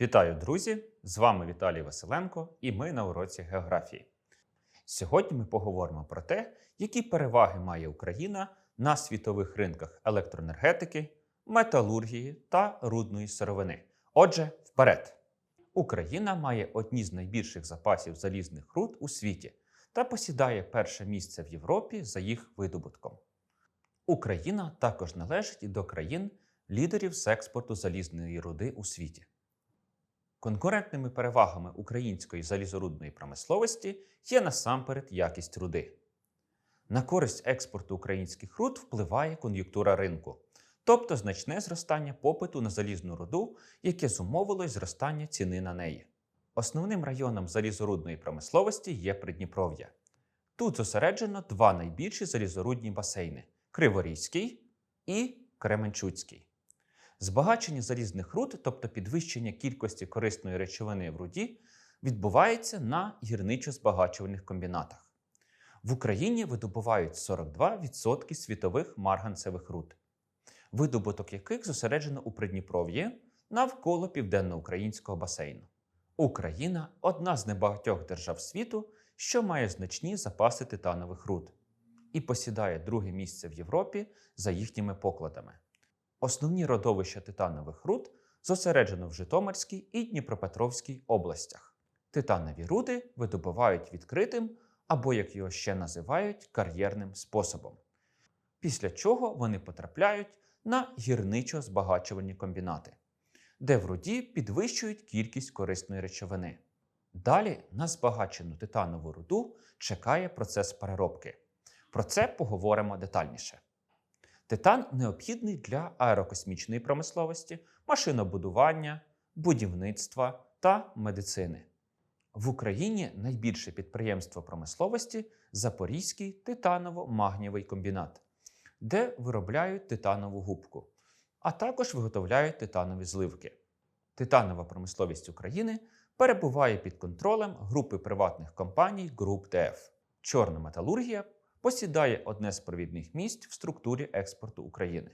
Вітаю, друзі! З вами Віталій Василенко і ми на уроці географії. Сьогодні ми поговоримо про те, які переваги має Україна на світових ринках електроенергетики, металургії та рудної сировини. Отже, вперед! Україна має одні з найбільших запасів залізних руд у світі та посідає перше місце в Європі за їх видобутком. Україна також належить і до країн лідерів з експорту залізної руди у світі. Конкурентними перевагами української залізорудної промисловості є насамперед якість руди. На користь експорту українських руд впливає кон'юнктура ринку, тобто значне зростання попиту на залізну руду, яке зумовило зростання ціни на неї. Основним районом залізорудної промисловості є Придніпров'я. Тут зосереджено два найбільші залізорудні басейни Криворізький і Кременчуцький. Збагачення залізних руд, тобто підвищення кількості корисної речовини в руді, відбувається на гірничо-збагачувальних комбінатах. В Україні видобувають 42% світових марганцевих руд, видобуток яких зосереджено у Придніпров'ї навколо південноукраїнського басейну. Україна одна з небагатьох держав світу, що має значні запаси титанових руд і посідає друге місце в Європі за їхніми покладами. Основні родовища титанових руд зосереджено в Житомирській і Дніпропетровській областях. Титанові руди видобувають відкритим або, як його ще називають, кар'єрним способом. Після чого вони потрапляють на гірничо-збагачувальні комбінати, де в руді підвищують кількість корисної речовини. Далі на збагачену титанову руду чекає процес переробки. Про це поговоримо детальніше. Титан необхідний для аерокосмічної промисловості, машинобудування, будівництва та медицини. В Україні найбільше підприємство промисловості Запорізький титаново-магнієвий комбінат, де виробляють титанову губку, а також виготовляють титанові зливки. Титанова промисловість України перебуває під контролем групи приватних компаній Груп ТФ. Чорна металургія посідає одне з провідних місць в структурі експорту України.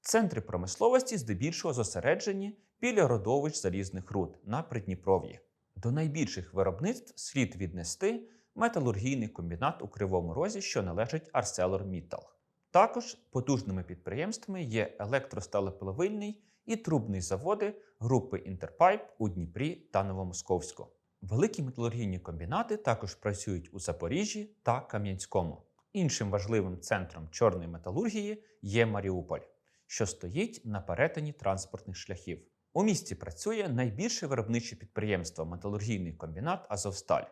Центри промисловості здебільшого зосереджені біля родовищ залізних руд на Придніпров'ї. До найбільших виробництв слід віднести металургійний комбінат у Кривому Розі, що належить ArcelorMittal. Також потужними підприємствами є електросталеплавильний і трубний заводи групи Інтерпайп у Дніпрі та Новомосковську. Великі металургійні комбінати також працюють у Запоріжжі та Кам'янському. Іншим важливим центром чорної металургії є Маріуполь, що стоїть на перетині транспортних шляхів. У місті працює найбільше виробниче підприємство металургійний комбінат Азовсталь,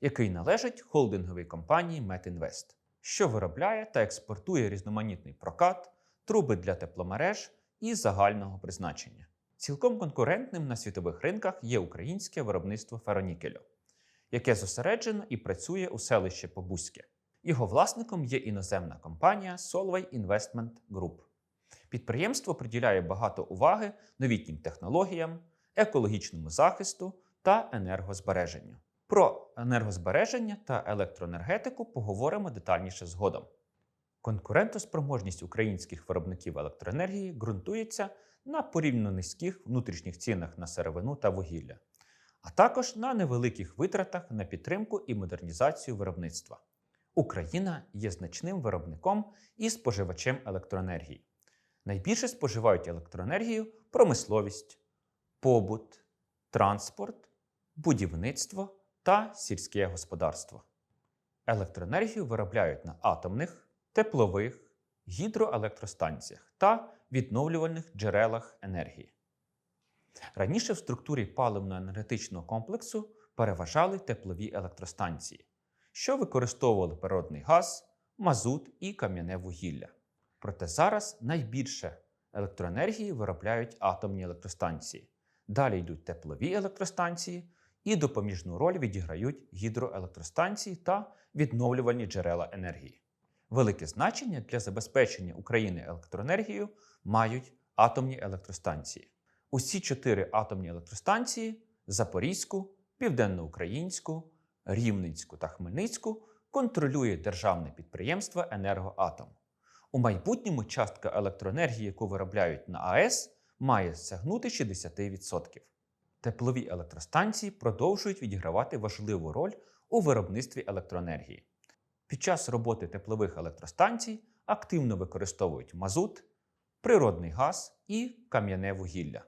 який належить холдинговій компанії Метінвест, що виробляє та експортує різноманітний прокат, труби для тепломереж і загального призначення. Цілком конкурентним на світових ринках є українське виробництво феронікелю, яке зосереджено і працює у селищі Побузьке. Його власником є іноземна компанія Solvay Investment Group. Підприємство приділяє багато уваги новітнім технологіям, екологічному захисту та енергозбереженню. Про енергозбереження та електроенергетику поговоримо детальніше згодом. Конкурентоспроможність українських виробників електроенергії ґрунтується на порівняно низьких внутрішніх цінах на сировину та вугілля, а також на невеликих витратах на підтримку і модернізацію виробництва. Україна є значним виробником і споживачем електроенергії. Найбільше споживають електроенергію промисловість, побут, транспорт, будівництво та сільське господарство. Електроенергію виробляють на атомних, теплових, гідроелектростанціях та відновлювальних джерелах енергії. Раніше в структурі паливно-енергетичного комплексу переважали теплові електростанції, що використовували природний газ, мазут і кам'яне вугілля. Проте зараз найбільше електроенергії виробляють атомні електростанції. Далі йдуть теплові електростанції і допоміжну роль відіграють гідроелектростанції та відновлювальні джерела енергії. Велике значення для забезпечення України електроенергією мають атомні електростанції. Усі чотири атомні електростанції Запорізьку, Південноукраїнську, Рівненську та Хмельницьку контролює державне підприємство Енергоатом. У майбутньому частка електроенергії, яку виробляють на АЕС, має сягнути 60%. Теплові електростанції продовжують відігравати важливу роль у виробництві електроенергії. Під час роботи теплових електростанцій активно використовують мазут, природний газ і кам'яне вугілля.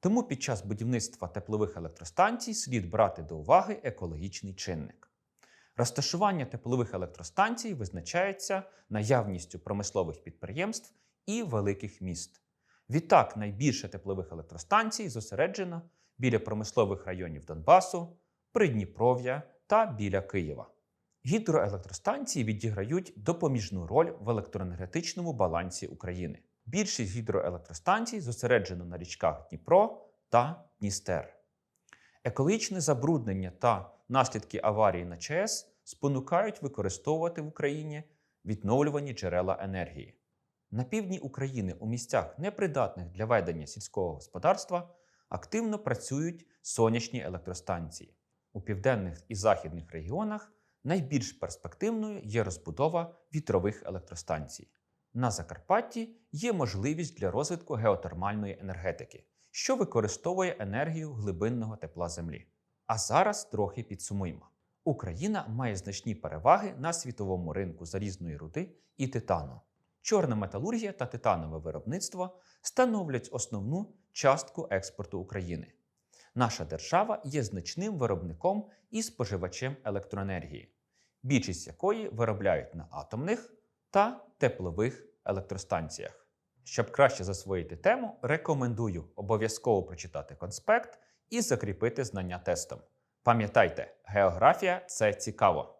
Тому під час будівництва теплових електростанцій слід брати до уваги екологічний чинник. Розташування теплових електростанцій визначається наявністю промислових підприємств і великих міст. Відтак, найбільше теплових електростанцій зосереджено біля промислових районів Донбасу, Придніпров'я та біля Києва. Гідроелектростанції відіграють допоміжну роль в електроенергетичному балансі України. Більшість гідроелектростанцій зосереджено на річках Дніпро та Дністер. Екологічне забруднення та наслідки аварії на ЧАЕС спонукають використовувати в Україні відновлювані джерела енергії. На півдні України у місцях, непридатних для ведення сільського господарства, активно працюють сонячні електростанції. У південних і західних регіонах найбільш перспективною є розбудова вітрових електростанцій. На Закарпатті є можливість для розвитку геотермальної енергетики, що використовує енергію глибинного тепла Землі. А зараз трохи підсумуємо. Україна має значні переваги на світовому ринку залізної руди і титану. Чорна металургія та титанове виробництво становлять основну частку експорту України. Наша держава є значним виробником і споживачем електроенергії, більшість якої виробляють на атомних та теплових електростанціях. Щоб краще засвоїти тему, рекомендую обов'язково прочитати конспект і закріпити знання тестом. Пам'ятайте, географія це цікаво.